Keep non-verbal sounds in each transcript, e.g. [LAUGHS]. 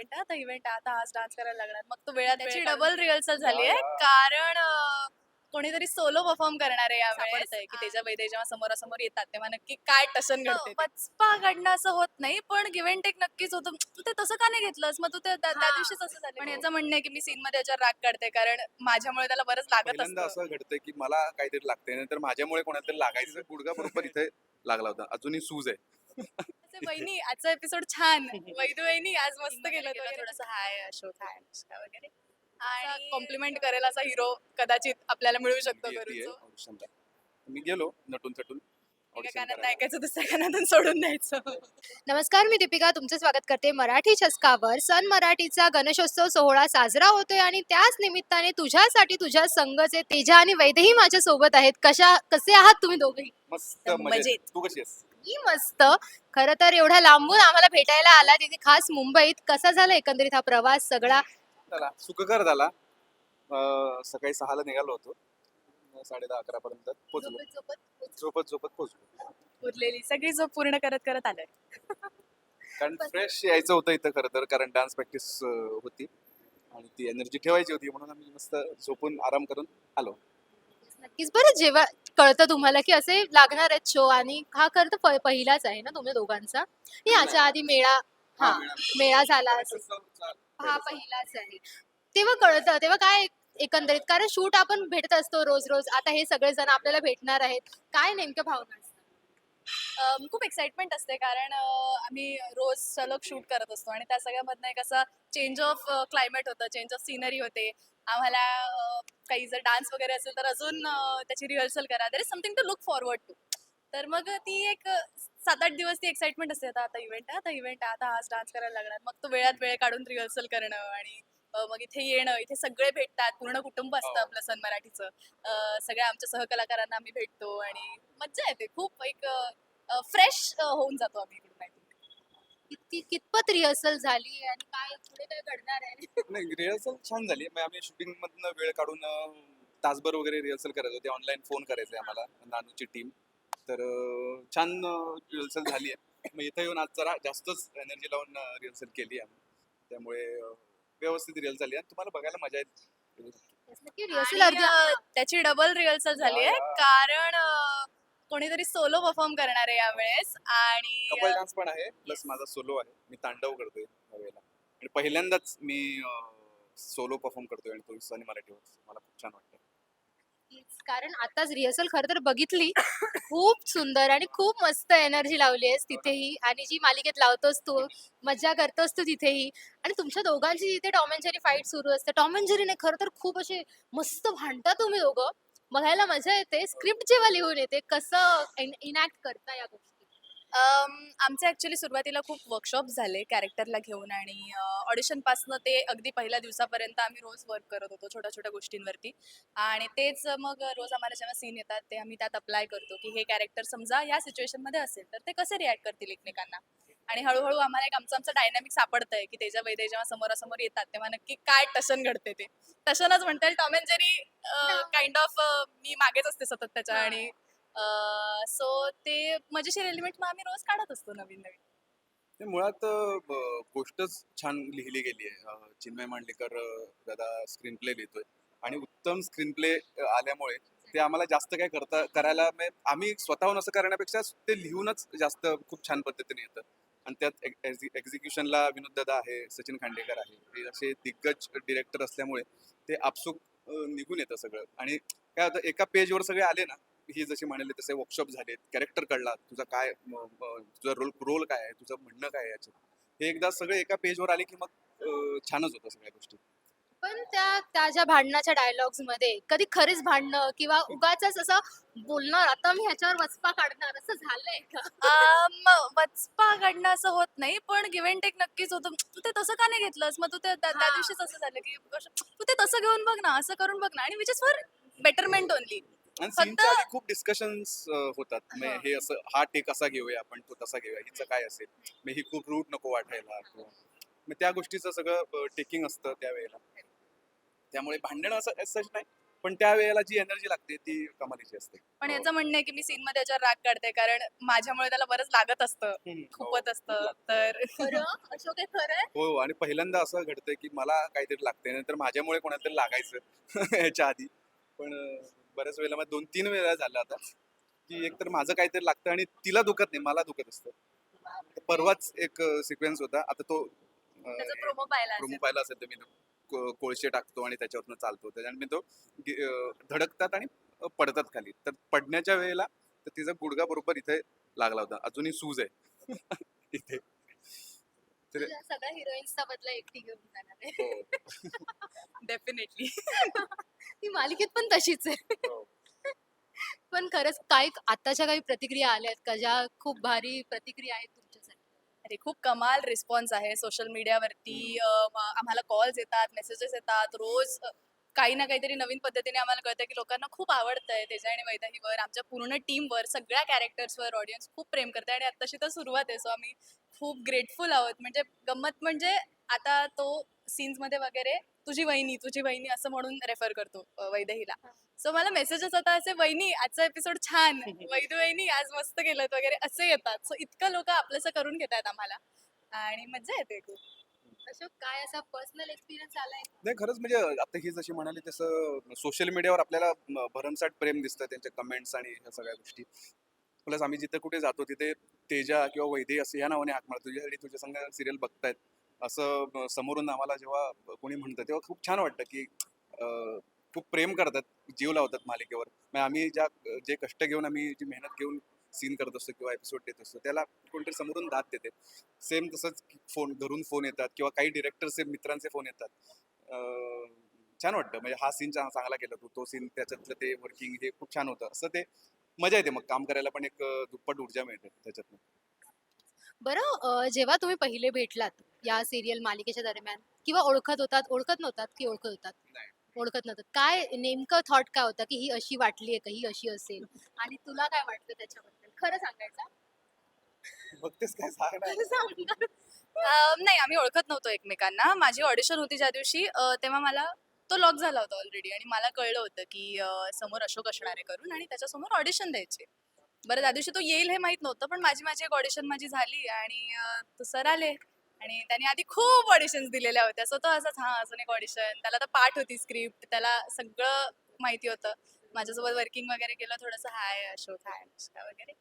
Event आता event आता आज डान्स करायला लागणार. मग तो वेळात त्याची डबल रिहर्सल झाली आहे. कारण अं, कोणीतरी सोलो परफॉर्म करणार आहे यावेळेस. की त्याच्या वैद्य जेव्हा समोरासमोर येतात तेव्हा नक्की काय टसन घडते पचपा घडणं असं होत नाही. पण गिव्ह अँड टेक नक्कीच होतं. तू ते तसं का नाही घेतलंस? मग तू ते त्या त्या दिवशीच असं झालं. पण याचं म्हणणं आहे की मी सीन मध्ये याच्यावर राग काढते. कारण माझ्यामुळे त्याला बरंच लागत पहिल्यांदा असतं. असं घडतंय की मला काहीतरी लागतंय. नंतर माझ्यामुळे कोणाला तरी लागायचं. गुडगा बरोबर इथे लागला होता. अजूनही सूज आहे. असे [LAUGHS] वहिनी आजचा एपिसोड छान. वैदू वहिनी आज [LAUGHS] मस्त केलं थोडस हाय अशोक हाय अनुष्का वगैरे. आणि कॉम्प्लिमेंट करेल असा हिरो कदाचित आपल्याला मिळू शकतो auditionला. मी गेलो नटून थटून. सोडून द्यायचं. [LAUGHS] नमस्कार मी दीपिका. तुमचं स्वागत करते मराठी चस्कावर सन मराठीचा गणेशोत्सव सोहळा साजरा होतोय आणि त्याच निमित्ताने तुझ्यासाठी तुझ्या संघचे तेजा आणि वैदही माझ्या सोबत आहेत. कशा कसे आहात तुम्ही दोघेही मस्त मजेत. तू कशी मी मस्त. खरं तर एवढ्या लांबून आम्हाला भेटायला आला तिथे खास मुंबईत. कसा झाला एकंदरीत हा प्रवास सगळा? झाला सुखकर झाला. अं, सकाळी सहाला निघालो होतो. साडे दहा अकरा पर्यंत पोहोचलो. झोपत झोपत पोहोचलो. उरलेली. सगळी जो पूर्ण करत करत आलोय. कारण फ्रेश यायचं होतं इथं खरं तर कारण डान्स प्रॅक्टिस होती. आणि ती एनर्जी ठेवायची होती म्हणून आम्ही मस्त झोपून आराम करून आलो. नक्कीच. बरं जेव्हा कळतं तुम्हाला की असे लागणार आहेत शो आणि हा खरं तर प- पहिलाच आहे ना तुम्ही दोघांचा? याच्या आधी मेळा हा मेळा. झाला असेल. हा पहिलाच आहे. तेव्हा कळतं तेव्हा काय एकंदरीत? कारण शूट आपण भेटत असतो रोज रोज आता हे सगळेजण आपल्याला भेटणार आहेत. काय नेमक्या भावना असतात? अम, खूप एक्साइटमेंट असते कारण अं, आम्ही रोज सलग शूट करत असतो. आणि त्या सगळ्यामधनं एक असं चेंज ऑफ क्लायमेट होतं चेंज ऑफ सिनरी होते. आम्हाला काही जर डान्स वगैरे असेल तर अजून त्याची रिहर्सल करा. There is something to look forward to तर मग ती एक सात आठ दिवस ती एक्साइटमेंट असते. आता आता इव्हेंट आता इव्हेंट आता आज डान्स करायला लागणार. मग तो वेळात वेळ काढून रिहर्सल करणं आणि मग इथे येणं इथे सगळे भेटतात. पूर्ण कुटुंब असतं हो. आपलं सन मराठीचं. सगळ्या आमच्या सहकलाकारांना आम्ही भेटतो आणि मज्जा येते. खूप एक फ्रेश होऊन जातो आम्ही किती कितपत रिहर्सल झाली आणि काय पुढे काय घडणार आहे? नाही रिहर्सल छान झाली. मग आम्ही शूटिंग मधनं वेळ काढून अं, तासभर वगैरे रिहर्सल करायचो. ते ऑनलाईन फोन करायचे आम्हाला नानूची टीम तर अं, छान रिहर्सल झाली आहे. मग इथं येऊन आज जरा जास्तच एनर्जी लावून रिहर्सल केली आम्ही. त्यामुळे अं, व्यवस्थित रिहर्सल झाली आणि तुम्हाला बघायला मजा येईल. नक्की रिहर्सल आणि, अर्धी अं, त्याची डबल रिहर्सल झाली आहे. कारण अं, कोणीतरी सोलो परफॉर्म करणार आहे यावेळेस आणि कपल डान्स पण आहे प्लस माझा सोलो आहे. मी तांडव करतोय यावेळेला. आणि पहिल्यांदाच मी सोलो परफॉर्म करतोय आणि तो सनी मराठीवर मला खूप छान वाटतं कारण आताच रिहर्सल खरं तर बघितली. खूप सुंदर आणि खूप मस्त एनर्जी लावली आहेस तिथेही. आणि जी मालिकेत लावतोस तू मज्जा करतोस तू तिथेही. आणि तुमच्या दोघांची जिथे टॉम अँड जेरी फाईट सुरू असते टॉम अँड जेरीने खरं तर खूप असे मस्त भांडता तुम्ही दोघं. बघायला मजा येते. स्क्रिप्ट जेव्हा लिहून येते कसं इनॅक्ट करता या गोष्टी? आमचे ऍक्च्युली सुरुवातीला खूप वर्कशॉप झाले कॅरेक्टरला घेऊन आणि ऑडिशन पासनं ते अगदी पहिल्या दिवसापर्यंत आम्ही रोज वर्क करत होतो छोट्या छोट्या गोष्टींवरती. आणि तेच मग रोज आम्हाला जेव्हा सीन येतात ते आम्ही त्यात अप्लाय करतो की हे कॅरेक्टर समजा या सिच्युएशनमध्ये असेल तर ते कसे रिॲक्ट करतील एकमेकांना? आणि हळूहळू आम्हाला एक आमचं आमचं डायनामिक सापडतंय की त्याच्या वैद्य जेव्हा समोरासमोर येतात तेव्हा नक्की काय टशन घडते ते. टशनच म्हणता येईल Tom and Jerry kind of मी मागेच असते सतत त्याच्या. आणि सो ते मजेशीर एलिमेंट मग आम्ही रोज काढत असतो नवीन नवीन. ते मुळात गोष्टच छान लिहिली गेली आहे. चिन्मय मांडलेकर दादा स्क्रीन प्ले लिहितोय. आणि उत्तम स्क्रीन प्ले आल्यामुळे ते आम्हाला जास्त काय करता करायला म्हणजे आम्ही स्वतःहून असं करण्यापेक्षा ते लिहूनच जास्त खूप छान पद्धतीने येतं. आणि त्यात एक्झिक्युशनला विनोद दादा आहे सचिन खांडेकर आहे. हे असे दिग्गज डिरेक्टर असल्यामुळे ते आपसूक निघून येतं सगळं. आणि काय होतं एका पेजवर सगळे आले ना ही जशी म्हणाले तसे वर्कशॉप झालेत कॅरेक्टर कळला तुझा काय तुझा रोल रोल काय आहे तुझं म्हणणं काय आहे याचं हे एकदा सगळे एका पेजवर आले की मग छानच होतं सगळ्या गोष्टी. पण त्या त्या ज्या भांडणाच्या डायलॉग्समध्ये कधी खरीच भांडणं किंवा उगाच असं बोलणार आता मी ह्याच्यावर वचपा काढणार असं झालंय का? वचपा काढणं असं होत नाही पण गिव्ह अँड टेक नक्कीच होतं. तू ते तसं का नाही घेतलंस? मग तू ते त्या त्या हा. दिवशीच असं झालं की तू ते तसं घेऊन बघ ना असं करून बघ ना आणि which is for betterment only आणि फक्त- सीनच्या आधी खूप डिस्कशन्स होतात. म्हणजे हा. हे असं हा टेक असा घेऊया आपण तो तसा घेऊया हिचं काय असेल? मग ही खूप रूट नको वाटायला किंवा मग त्या गोष्टीचं सगळं टेकिंग असतं त्यावेळेला. त्यामुळे भांडण असं नाही पण त्या वेळेला जी एनर्जी लागते ती कमालीची असते. पण हो. याचं म्हणणं आहे की मी सीन मध्ये याच्यावर राग काढते कारण माझ्यामुळे त्याला बरंच लागत असतं. हो. खूपच असतं. तर [LAUGHS] खरं? अशोक हे खरं आहे? हो आणि पहिल्यांदा असं घडतंय की मला काहीतरी लागते नंतर माझ्यामुळे कोणाला तरी लागायचं [LAUGHS] याच्या आधी. पण बऱ्याच वेळेला मग दोन तीन वेळा झालं आता की एकतर माझं काहीतरी लागतं आणि तिला दुखत नाही मला दुखत असतं. तर परवाच एक सिक्वेन्स होता. आता तो त्याचा प्रोमो पाहिला प्रोमो असेल. पाहिला असेल तर मी तो. को- कोळसे टाकतो आणि त्याच्यावरनं चालतो. त्याच्याने मी तो धडकतात आणि पडतात खाली. तर पडण्याच्या वेळेला तर तिचा गुडगा बरोबर इथे लागला होता. अजूनही सूज आहे. [LAUGHS] इथे. सगळ्या हिरोईन्सचा बदला एकटी घेऊन जाणार आहे. हो. [LAUGHS] डेफिनेटली ती मालिकेत पण तशीच आहे. हो. पण खरंच काय आताच्या काही प्रतिक्रिया आल्या आहेत का? ज्या खूप भारी प्रतिक्रिया आहेत अरे खूप कमाल रिस्पॉन्स आहे सोशल मीडियावरती आम्हाला कॉल्स येतात मेसेजेस येतात. रोज काही ना काहीतरी नवीन पद्धतीने आम्हाला कळतं की लोकांना खूप आवडतंय त्याच्या आणि वैदाहीवर आमच्या पूर्ण टीमवर सगळ्या कॅरेक्टर्सवर ऑडियन्स खूप प्रेम करते आणि आत्ताशी तर सुरुवात आहे. सो आम्ही खूप ग्रेटफुल आहोत. म्हणजे गंमत म्हणजे आता तो सीन्समध्ये वगैरे तुझी वहिनी तुझी वहिनी असं म्हणून रेफर करतो वैदेहीला. सो मला मेसेजेस आता असे वहिनी आजचा एपिसोड छान. [LAUGHS] वैदू वहिनी आज मस्त केलं वगैरे असे येतात. सो इतकं लोक आपलंसं करून घेतात आम्हाला. आणि मजा येते खूप. अशोक काय असा पर्सनल एक्सपिरियन्स आलाय नाही खरंच म्हणजे आता ही जशी म्हणाली तसं सोशल मीडियावर आपल्याला भरमसाठ प्रेम दिसतं त्यांच्या कमेंट्स आणि ह्या सगळ्या गोष्टी. प्लस आम्ही जिथे कुठे जातो तिथे तेजा किंवा वैदे असं या नावाने हाक मारतो. तुझ्यासाठी तुझ्या संग सिरियल बघतायत असं समोरून आम्हाला जेव्हा कोणी म्हणतं तेव्हा खूप छान वाटतं की खूप प्रेम करतात जीव लावतात मालिकेवर. मग आम्ही ज्या जे कष्ट घेऊन आम्ही जी मेहनत घेऊन सीन करत असतो किंवा एपिसोड देत असतो त्याला कोणतरी समोरून दाद देते. सेम तसंच फोन घरून फोन येतात किंवा काही डिरेक्टरचे मित्रांचे फोन येतात. छान वाटतं. म्हणजे हा सीन चांगला केला तू तो सीन त्याच्यातलं ते वर्किंग हे खूप छान होतं. असं ते मजा येते मग. काम करायला पण एक दुप्पट ऊर्जा मिळते त्याच्यातनं. बरं अं, जेव्हा तुम्ही पहिले भेटलात या सिरियल मालिकेच्या दरम्यान किंवा ओळखत होतात ओळखत नव्हतात की ओळखत होतात. ओळखत नव्हतात. काय नेमकं थॉट काय होतं की ही अशी वाटली आहे का? ही अशी असेल? आणि तुला काय वाटतं त्याच्याबद्दल? खरं सांगायचं? बघतेस काय सांगणार. खरं सांग. अं, नाही आम्ही ओळखत नव्हतो एकमेकांना. माझी ऑडिशन होती ज्या दिवशी अं, तेव्हा मला तो लॉक झाला होता ऑलरेडी आणि मला कळलं होतं की अं, समोर अशोक असणार आहे करून आणि त्याच्यासमोर ऑडिशन द्यायचे. बरं त्या दिवशी तो येईल हे माहीत नव्हतं पण माझी माझी एक ऑडिशन माझी झाली आणि अं, तो सर आले आणि त्याने आधी खूप ऑडिशन्स दिलेल्या होत्या. सो तो असाच हा अजून एक ऑडिशन त्याला तर पाठ होती स्क्रिप्ट त्याला सगळं माहिती होतं. माझ्यासोबत वर्किंग वगैरे केलं थोडंसं हाय अशोक हाय अनुष्का वगैरे.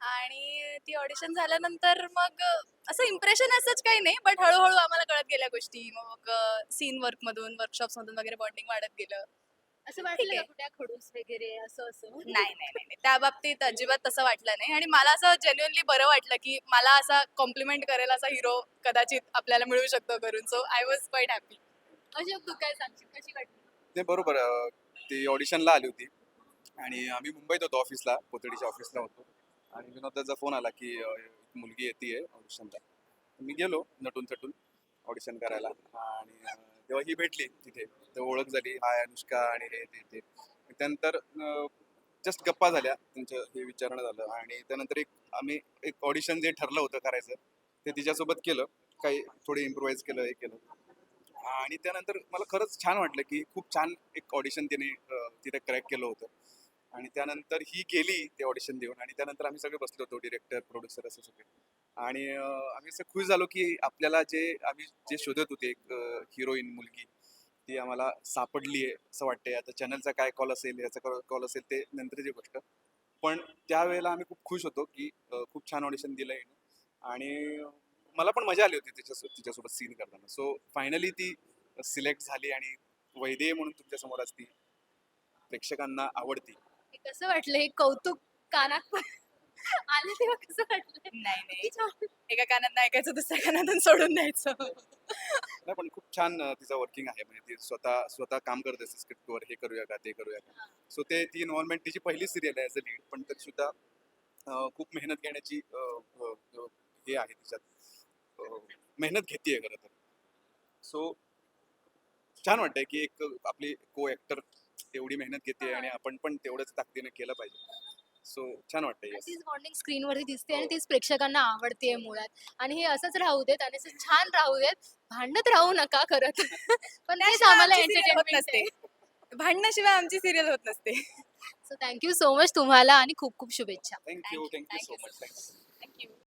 आणि ती ऑडिशन झाल्यानंतर मग अ, असं इम्प्रेशन असंच काही नाही बट हळूहळू आम्हाला कळत गेल्या गोष्टी. मग सीन वर्क मधून वर्कशॉप्स मधून वगैरे बॉन्डिंग वाढत गेलं. असं वाटलं. का कुठे खडूस वगैरे असं असं? नाही नाही नाही नाही. त्या बाबतीत अजिबात तसं वाटलं नाही. आणि मला असं जेन्युअनली बरं वाटलं की मला असा कॉम्प्लिमेंट करेल असा हिरो कदाचित आपल्याला मिळू शकतो करून so I was quite happy Ashok तू काय सांगशील? कशी वाटली? ते बरोबर अं, ती ऑडिशनला आली होती. आणि आम्ही मुंबईत होतो ऑफिसला पोतडीच्या ऑफिसला होतो. आणि विनोदाचा फोन आला की अं, एक मुलगी येते ऑडिशनला मी गेलो नटून थटून ऑडिशन करायला. आणि अं, तेव्हा ही भेटली तिथे. तर ओळख झाली. हाय अनुष्का आणि हे ते ते. त्यानंतर जस्ट गप्पा झाल्या. त्यांचं हे विचारणं झालं. आणि त्यानंतर एक आम्ही एक ऑडिशन जे ठरलं होतं करायचं ते तिच्यासोबत केलं. काही थोडे इम्प्रोवाइज केलं हे केलं. आणि त्यानंतर मला खरंच छान वाटलं की खूप छान एक ऑडिशन तिने तिथे क्रॅक केलं होतं. आणि त्यानंतर ही गेली ते ऑडिशन देऊन. आणि त्यानंतर आम्ही सगळे बसलो होतो डिरेक्टर प्रोड्युसर असं सगळे. आणि आम्ही असं खुश झालो की आपल्याला जे आम्ही जे शोधत होते एक हिरोईन मुलगी ती आम्हाला सापडली आहे असं वाटतंय. आता चॅनलचा काय कॉल असेल याचा कॉल असेल ते नंतरची गोष्ट. पण त्यावेळेला आम्ही खूप खुश होतो की खूप छान ऑडिशन दिलं आहे आणि मला पण मजा आली होती तिच्या तिच्यासोबत सीन करताना सो फायनली ती सिलेक्ट झाली आणि वैदेय म्हणून तुमच्यासमोर असती प्रेक्षकांना आवडती. कसं वाटलं? हे कौतुक कानात आलं तेव्हा कसं वाटलं? नाही नाही. एका कानात ऐकायचं दुसऱ्या कानातून सोडून द्यायचं. नाही पण खूप छान अं, तिचं वर्किंग आहे. म्हणजे ती स्वतः स्वतः काम करत असते स्क्रिप्टवर हे करूया का ते करूया का? सो ते ती इन्व्हॉल्वमेंट तिची पहिली सिरियल आहे ॲज अ लीड पण तरी सुद्धा अं, खूप मेहनत घेण्याची अं, अं, अं, हे आहे तिच्यात. अं, मेहनत घेते खरं तर. सो छान वाटतंय की एक आपली को ॲक्टर एवढी मेहनत घेते आणि आपण पण तेवढंच ताकदीने केलं पाहिजे. सो छान वाटतंय yes. तीच बॉन्डिंग स्क्रीनवरती दिसते आणि हो. तीच प्रेक्षकांना आवडते मुळात आणि हे असंच राहू देत आणि असं छान राहू देत भांडत राहू नका खरं तर. [LAUGHS] पण तेच आम्हाला एंटरटेनमेंट नसते. भांडणाशिवाय आमची सिरियल होत नसते सो थँक्यू सो मच तुम्हाला आणि खूप खूप शुभेच्छा thank you thank you so much thank you